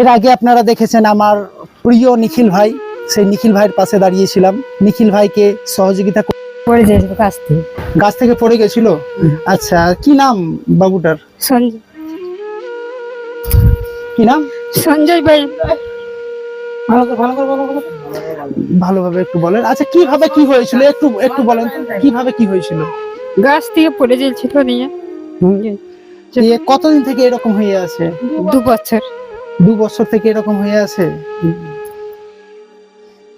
এর আগে আপনারা দেখেছেন আমার প্রিয় নিখিল ভাই সেই নিখিল ভাইয়ের পাশে দাঁড়িয়েছিলাম। নিখিল ভাইকে সহযোগিতা পড়ে কাছ থেকে। গাছ থেকে পড়ে গেছিল? আচ্ছা কি নাম বাবুটার? সঞ্জয়। কি নাম? সঞ্জয় ভাই। ভালোভাবে একটু বলেন। আচ্ছা কীভাবে কি হয়েছিল? একটু একটু বলেন। কীভাবে কি হয়েছিল? গাছ থেকে পড়ে যাইছিল নিয়ে কতদিন থেকে এরকম হয়ে আছে? দু বছর। দু বছর থেকে এরকম হয়ে আছে?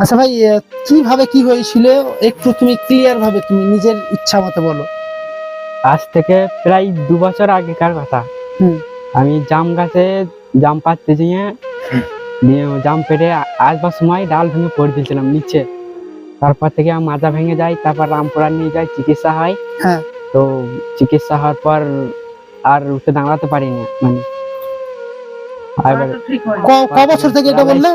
আচ্ছা ভাই কীভাবে কি হয়েছিল? একটু তুমি ক্লিয়ার ভাবে তুমি নিজের ইচ্ছা মতো বলো। আজ থেকে প্রায় দু বছর আগেকার কথা। আমি জাম গাছে জাম পাততে গিয়ে দিয়ে জাম পেড়ে আসবার সময় ডাল ভেঙে পড়ে দিয়েছিলাম নিচে। তারপর থেকে আমার মাজা ভেঙে যায় তারপর রামপুরা নিয়ে যায় চিকিৎসা হয়। হ্যাঁ। তো চিকিৎসা হওয়ার পর আর উঠে দাঁড়াতে পারিনি মানে এবার ক- ক বছর থেকে এটা বললে?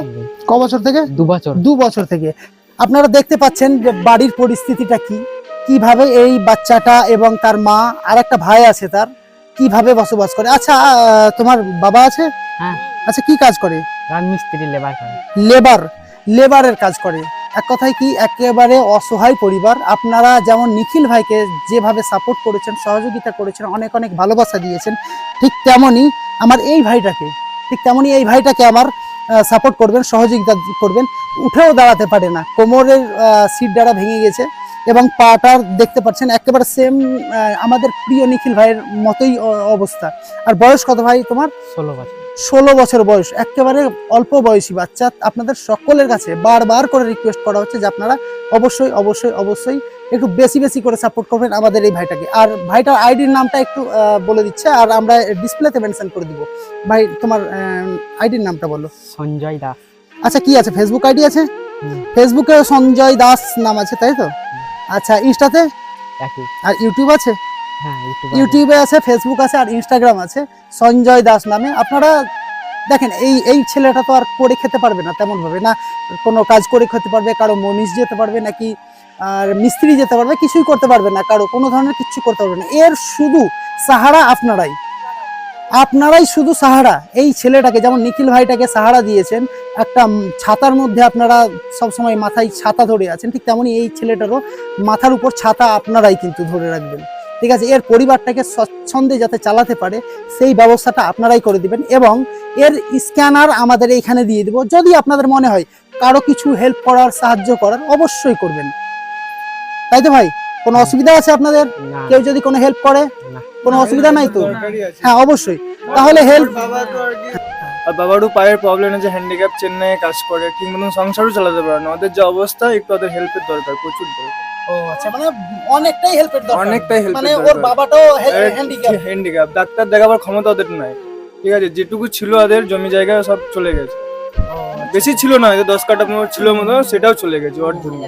ক বছর থেকে? দু বছর। দু বছর থেকে। আপনারা দেখতে পাচ্ছেন যে বাড়ির পরিস্থিতিটা কি? কীভাবে এই বাচ্চাটা এবং তার মা আর একটা ভাই আছে তার কীভাবে বসবাস করে? আচ্ছা তোমার বাবা আছে? হ্যাঁ। আচ্ছা কি কাজ করে? রাজমিস্ত্রি লেবার করে। লেবার লেবারের কাজ করে। এক কথায় কি একেবারে অসহায় পরিবার। আপনারা যেমন নিখিল ভাইকে যেভাবে সাপোর্ট করেছেন সহযোগিতা করেছেন অনেক অনেক ভালোবাসা দিয়েছেন ঠিক তেমনই আমার এই ভাইটাকে ঠিক তেমনই এই ভাইটাকে আমার সাপোর্ট করবেন সহযোগিতা করবেন। উঠেও দাঁড়াতে পারে না। কোমরের সিট দ্বারা ভেঙে গেছে এবং পাটার দেখতে পাচ্ছেন একেবারে সেম আমাদের প্রিয় নিখিল ভাইয়ের মতোই অবস্থা। আর বয়স কত ভাই তোমার? ষোলো বছর। ষোলো বছর বয়স একেবারে অল্প বয়সী বাচ্চা। আপনাদের সকলের কাছে বারবার করে রিকোয়েস্ট করা হচ্ছে যে আপনারা অবশ্যই অবশ্যই অবশ্যই একটু বেশি বেশি করে সাপোর্ট করবেন আমাদের এই ভাইটাকে। আর ভাইটার আইডির নামটা একটু বলে দিচ্ছে আর আমরা ডিসপ্লেতে মেনশন করে দিব। ভাই তোমার আইডির নামটা বলো। সঞ্জয় দাস। আচ্ছা কি আছে? ফেসবুক আইডি আছে? ফেসবুকে সঞ্জয় দাস নাম আছে তাই তো? আচ্ছা ইনস্টাতে আর ইউটিউব আছে? হ্যাঁ ইউটিউবে আছে। ফেসবুক আছে আর ইনস্টাগ্রাম আছে সঞ্জয় দাস নামে। আপনারা দেখেন এই এই ছেলেটা তো আর করে খেতে পারবে না তেমন ভাবে না কোনো কাজ করে খেতে পারবে কারও মনীষ যেতে পারবে নাকি আর মিস্ত্রি যেতে পারবে, কিছুই করতে পারবে না, কারও, কোনো ধরনের কিচ্ছু করতে পারবে না। এর শুধু সাহারা আপনারাই। আপনারাই শুধু সাহারা। এই ছেলেটাকে, যেমন নিখিল ভাইটাকে সাহারা দিয়েছেন, একটা ছাতার মধ্যে আপনারা সব সময় মাথায় ছাতা ধরে আছেন, ঠিক তেমনই এই ছেলেটারও মাথার উপর ছাতা আপনারাই কিন্তু ধরে রাখবেন। ঠিক আছে, এর পরিবারটাকে স্বচ্ছন্দে যাতে চালাতে পারে, সেই ব্যবস্থাটা আপনারাই করে দিবেন এবং এর স্ক্যানার আমাদের এইখানে দিয়ে দিব। যদি আপনাদের মনে হয় কারও কিছু হেল্প করার, সাহায্য করার, অবশ্যই করবেন। তাই তো ভাই? কোনো অসুবিধা আছে আপনাদের? কেউ যদি কোনো হেল্প করে? কোনো অসুবিধা নাই তো? হ্যাঁ অবশ্যই। তাহলে হেল্প আর বাবারও পায়ের প্রবলেম আছে হ্যান্ডিক্যাপ চেন্নাইয়ে কাজ করে। ঠিক মতন সংসারও চালাতে পারে না। ওদের যে অবস্থা একটু ওদের হেল্পের দরকার প্রচুর দরকার। ও আচ্ছা মানে অনেকটাই হেল্পের দরকার। অনেকটাই হেল্প মানে ওর বাবাটাও হ্যান্ডিক্যাপ হ্যান্ডিক্যাপ ডাক্তার দেখাবার ক্ষমতা ওদের নাই। ঠিক আছে যেটুকু ছিল ওদের জমি জায়গা সব চলে গেছে। বেশি ছিল না দশ কাটা ছিল মতো সেটাও চলে গেছে জন্য।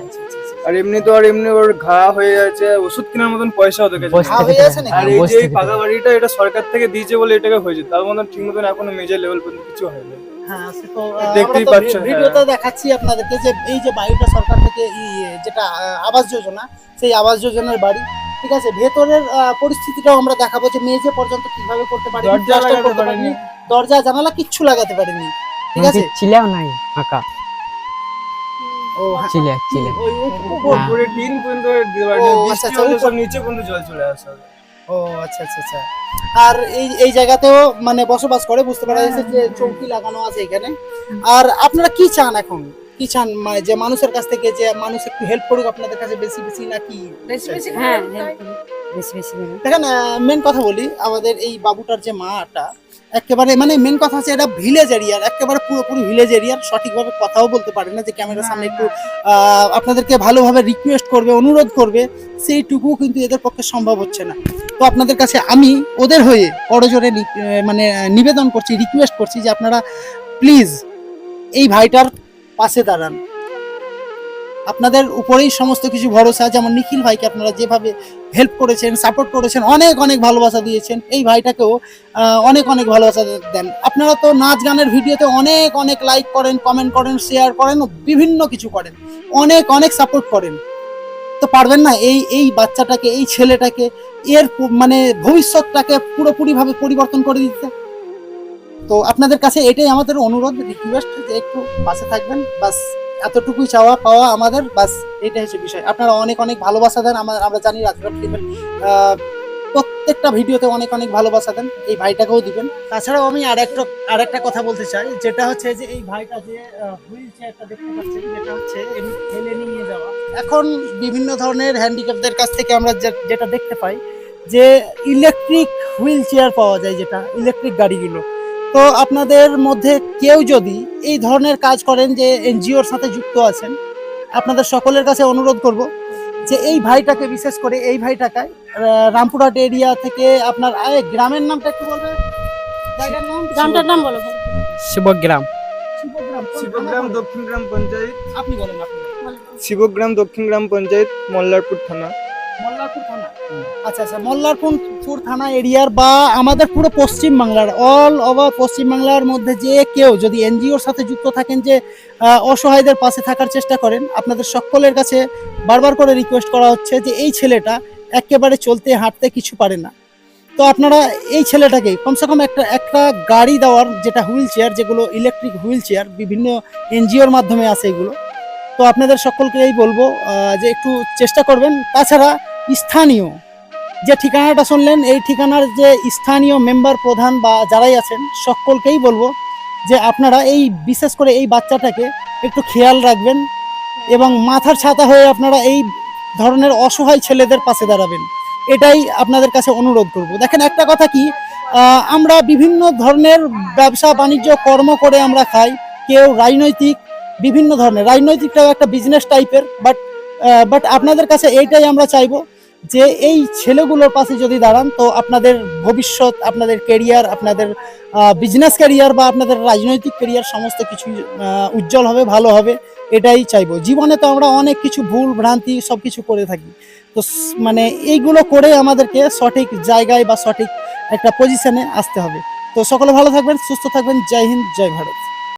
আর এমনি তো আর এমনি ওর ঘা হয়ে যাচ্ছে ওষুধ কেনার মতন পয়সা ওদের কাছে ঘা হয়ে আর হ্যাঁ, এই যে পাকা বাড়িটা এটা সরকার থেকে দিয়েছে বলে এটাকে হয়েছে তার মতন ঠিক মতন এখনও মেজর লেভেল পর্যন্ত কিছু হয়নি হ্যাঁ সে তো আহ, দেখতেই পাচ্ছেন, ভি- দেখাচ্ছি আপনাদেরকে যে এই যে বাড়িটা সরকার থেকে যেটা আবাস যোজনা সেই আবাস যোজনার বাড়ি ঠিক আছে? ভেতরের আহ, পরিস্থিতিটাও আমরা দেখাবো যে মেঝে পর্যন্ত কীভাবে করতে পারি দরজা দরজা জানালা কিচ্ছু লাগাতে পারেনি ঠিক আছে? নাই ফাঁকা। হ্যাঁ। চিলে চিলে ওই ও- ও- উপর হ্যাঁ। টিন পর্যন্ত ও, আচ্ছা, বৃষ্টি আচ্ছা, হলে সব নিচে পর্যন্ত জল চলে আসে। ও আচ্ছা আচ্ছা আচ্ছা। আর এই এই জায়গাতেও মানে বসবাস করে বুঝতে পারা যাচ্ছে যে চৌকি লাগানো আছে এখানে। আর আপনারা কি চান এখন? কি চান? মানে যে মানুষের কাছ থেকে যে মানুষ একটু হেল্প করুক আপনাদের কাছে বেশি বেশি নাকি হ্যাঁ help করুন। বেশি বেশি করে। দেখেন মেন কথা বলি আমাদের এই বাবুটার যে মাটা একেবারে মানে মেন কথা হচ্ছে এটা ভিলেজ এরিয়ার একেবারে পুরোপুরি ভিলেজ এরিয়ার সঠিকভাবে কথাও বলতে পারে না যে ক্যামেরার সামনে একটু আপনাদেরকে ভালোভাবে রিকোয়েস্ট করবে অনুরোধ করবে সেইটুকু কিন্তু এদের পক্ষে সম্ভব হচ্ছে না। তো আপনাদের কাছে আমি ওদের হয়ে করজোরে নি- মানে নিবেদন করছি রিকোয়েস্ট করছি যে আপনারা প্লিজ এই ভাইটার পাশে দাঁড়ান। আপনাদের উপরেই সমস্ত কিছু ভরসা, যেমন নিখিল ভাইকে আপনারা যেভাবে হেল্প করেছেন সাপোর্ট করেছেন, অনেক অনেক ভালোবাসা দিয়েছেন। এই ভাইটাকেও অনেক অনেক ভালোবাসা দেন। আপনারা তো নাচ গানের ভিডিওতে অনেক অনেক লাইক করেন কমেন্ট করেন শেয়ার করেন বিভিন্ন কিছু করেন। অনেক অনেক সাপোর্ট করেন। তো পারবেন না, এই এই বাচ্চাটাকে, এই ছেলেটাকে, এর মানে ভবিষ্যৎটাকে পুরোপুরিভাবে পরিবর্তন করে দিতে। তো আপনাদের কাছে এটাই আমাদের অনুরোধ রিকোয়েস্ট যে একটু পাশে থাকবেন, বাস। এতটুকুই চাওয়া, পাওয়া আমাদের, বাস এটা হচ্ছে বিষয়। আপনারা অনেক অনেক ভালোবাসা দেন আমরা আমরা জানি রাজঘাট ফিল্মের প্রত্যেকটা ভিডিওতে অনেক অনেক ভালোবাসা দেন, এই ভাইটাকেও দিবেন। তাছাড়াও আমি আর একটা আর একটা কথা বলতে চাই, যেটা হচ্ছে যে এই ভাইটা যে হুইল চেয়ারটা দেখতে পাচ্ছেন, যেটা হচ্ছে ঠেলে নিয়ে যাওয়া। এখন বিভিন্ন ধরনের হ্যান্ডিক্যাপদের কাছ থেকে আমরা যেটা দেখতে পাই, যে ইলেকট্রিক হুইল চেয়ার পাওয়া যায় যেটা ইলেকট্রিক গাড়িগুলো। তো আপনাদের মধ্যে কেউ যদি এই ধরনের কাজ করেন যে এনজিওর সাথে যুক্ত আছেন আপনাদের সকলের কাছে অনুরোধ করব যে এই ভাইটাকে বিশেষ করে এই ভাইটাকে আহ, রামপুরহাট এরিয়া থেকে আপনার গ্রামের নামটা একটু বলবেন? জায়গার নাম? গ্রামটার নাম বলো। ভাই। শিবগ্রাম। শিবগ্রাম? দক্ষিণ গ্রাম পঞ্চায়েত। আপনি বলেন আপনি শিবগ্রাম দক্ষিণ গ্রাম পঞ্চায়েত মল্লারপুর থানা। মল্লারপুর থানা। আচ্ছা আচ্ছা মল্লারপুর থানা এরিয়ার বা আমাদের পুরো পশ্চিম বাংলার অল ওভার পশ্চিম বাংলার মধ্যে যে কেউ যদি এনজিওর সাথে যুক্ত থাকেন যে অসহায়দের পাশে থাকার চেষ্টা করেন আপনাদের সকলের কাছে বারবার করে রিকোয়েস্ট করা হচ্ছে যে এই ছেলেটা একেবারে চলতে হাঁটতে কিছু পারে না। তো আপনারা এই ছেলেটাকে কমসে কম একটা একটা গাড়ি দেওয়ার যেটা হুইল চেয়ার যেগুলো ইলেকট্রিক হুইল চেয়ার বিভিন্ন এনজিওর মাধ্যমে আছে এগুলো তো আপনাদের সকলকে এই বলব যে একটু চেষ্টা করবেন। তাছাড়া স্থানীয় যে ঠিকানাটা শুনলেন, এই ঠিকানার যে স্থানীয় মেম্বার প্রধান বা যারাই আছেন, সকলকেই বলব যে আপনারা এই, বিশেষ করে এই বাচ্চাটাকে একটু খেয়াল রাখবেন এবং মাথার ছাতা হয়ে আপনারা এই ধরনের অসহায় ছেলেদের পাশে দাঁড়াবেন। এটাই আপনাদের কাছে অনুরোধ করব। দেখেন, একটা কথা কি আমরা বিভিন্ন ধরনের ব্যবসা বাণিজ্য কর্ম করে আমরা খাই, কেউ রাজনৈতিক বিভিন্ন ধরনের। রাজনৈতিকটাও একটা বিজনেস টাইপের বাট বাট আপনাদের কাছে এইটাই আমরা চাইব যে এই ছেলেগুলোর পাশে যদি দাঁড়ান, তো আপনাদের ভবিষ্যৎ, আপনাদের কেরিয়ার আপনাদের বিজনেস ক্যারিয়ার বা আপনাদের রাজনৈতিক কেরিয়ার সমস্ত কিছু উজ্জ্বল হবে, ভালো হবে, এটাই চাইব। জীবনে তো আমরা অনেক কিছু ভুল, ভ্রান্তি সব কিছু করে থাকি। তো মানে এইগুলো করে আমাদেরকে সঠিক জায়গায় বা সঠিক একটা পজিশনে আসতে হবে। তো সকলে ভালো থাকবেন, সুস্থ থাকবেন। জয় হিন্দ, জয় ভারত।